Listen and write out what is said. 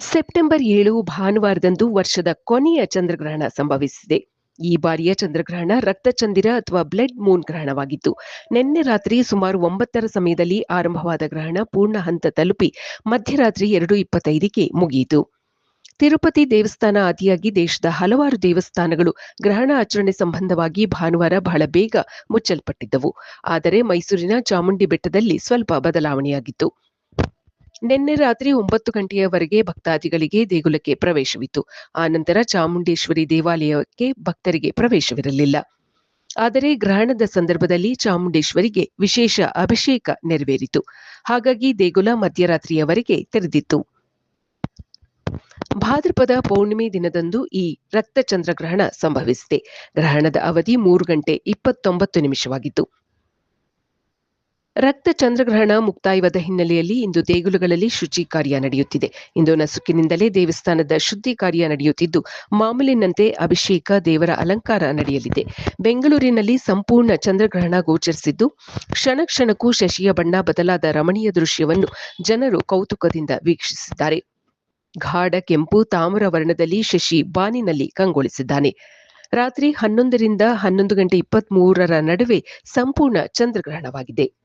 September ಏಳು ಭಾನುವಾರದಂದು ವರ್ಷದ ಕೊನೆಯ ಚಂದ್ರಗ್ರಹಣ ಸಂಭವಿಸಿದೆ. ಈ ಬಾರಿಯ ಚಂದ್ರಗ್ರಹಣ ರಕ್ತಚಂದಿರ ಅಥವಾ ಬ್ಲಡ್ ಮೂನ್ ಗ್ರಹಣವಾಗಿತ್ತು. ನಿನ್ನೆ ರಾತ್ರಿ ಸುಮಾರು ಒಂಬತ್ತರ ಸಮಯದಲ್ಲಿ ಆರಂಭವಾದ ಗ್ರಹಣ ಪೂರ್ಣ ಹಂತ ತಲುಪಿ ಮಧ್ಯರಾತ್ರಿ ಎರಡು ಇಪ್ಪತ್ತೈದಕ್ಕೆ ಮುಗಿಯಿತು. ತಿರುಪತಿ ದೇವಸ್ಥಾನ ಆದಿಯಾಗಿ ದೇಶದ ಹಲವಾರು ದೇವಸ್ಥಾನಗಳು ಗ್ರಹಣ ಆಚರಣೆ ಸಂಬಂಧವಾಗಿ ಭಾನುವಾರ ಬಹಳ ಬೇಗ ಮುಚ್ಚಲ್ಪಟ್ಟಿದ್ದವು. ಆದರೆ ಮೈಸೂರಿನ ಚಾಮುಂಡಿ ಬೆಟ್ಟದಲ್ಲಿ ಸ್ವಲ್ಪ ಬದಲಾವಣೆಯಾಗಿತ್ತು. ನಿನ್ನೆ ರಾತ್ರಿ ಒಂಬತ್ತು ಗಂಟೆಯವರೆಗೆ ಭಕ್ತಾದಿಗಳಿಗೆ ದೇಗುಲಕ್ಕೆ ಪ್ರವೇಶವಿತ್ತು. ಆನಂತರ ಚಾಮುಂಡೇಶ್ವರಿ ದೇವಾಲಯಕ್ಕೆ ಭಕ್ತರಿಗೆ ಪ್ರವೇಶವಿರಲಿಲ್ಲ. ಆದರೆ ಗ್ರಹಣದ ಸಂದರ್ಭದಲ್ಲಿ ಚಾಮುಂಡೇಶ್ವರಿಗೆ ವಿಶೇಷ ಅಭಿಷೇಕ ನೆರವೇರಿತು. ಹಾಗಾಗಿ ದೇಗುಲ ಮಧ್ಯರಾತ್ರಿಯವರೆಗೆ ತೆರೆದಿತ್ತು. ಭಾದ್ರಪದ ಪೌರ್ಣಿಮೆ ದಿನದಂದು ಈ ರಕ್ತಚಂದ್ರಗ್ರಹಣ ಸಂಭವಿಸಿದೆ. ಗ್ರಹಣದ ಅವಧಿ ಮೂರು ಗಂಟೆ ಇಪ್ಪತ್ತೊಂಬತ್ತು ನಿಮಿಷವಾಗಿತ್ತು. ರಕ್ತ ಚಂದ್ರಗ್ರಹಣ ಮುಕ್ತಾಯವಾದ ಹಿನ್ನೆಲೆಯಲ್ಲಿ ಇಂದು ದೇಗುಲಗಳಲ್ಲಿ ಶುಚಿ ಕಾರ್ಯ ನಡೆಯುತ್ತಿದೆ. ಇಂದು ನಸುಕಿನಿಂದಲೇ ದೇವಸ್ಥಾನದ ಶುದ್ಧಿ ಕಾರ್ಯ ನಡೆಯುತ್ತಿದ್ದು, ಮಾಮೂಲಿನಂತೆ ಅಭಿಷೇಕ, ದೇವರ ಅಲಂಕಾರ ನಡೆಯಲಿದೆ. ಬೆಂಗಳೂರಿನಲ್ಲಿ ಸಂಪೂರ್ಣ ಚಂದ್ರಗ್ರಹಣ ಗೋಚರಿಸಿದ್ದು, ಕ್ಷಣ ಕ್ಷಣಕ್ಕೂ ಶಶಿಯ ಬಣ್ಣ ಬದಲಾದ ರಮಣೀಯ ದೃಶ್ಯವನ್ನು ಜನರು ಕೌತುಕದಿಂದ ವೀಕ್ಷಿಸಿದ್ದಾರೆ. ಗಾಢ ಕೆಂಪು ತಾಮ್ರ ವರ್ಣದಲ್ಲಿ ಶಶಿ ಬಾನಿನಲ್ಲಿ ಕಂಗೊಳಿಸಿದ್ದಾನೆ. ರಾತ್ರಿ ಹನ್ನೊಂದರಿಂದ ಹನ್ನೊಂದು ಗಂಟೆ ಇಪ್ಪತ್ತ್ ಮೂರರ ನಡುವೆ ಸಂಪೂರ್ಣ ಚಂದ್ರಗ್ರಹಣವಾಗಿದೆ.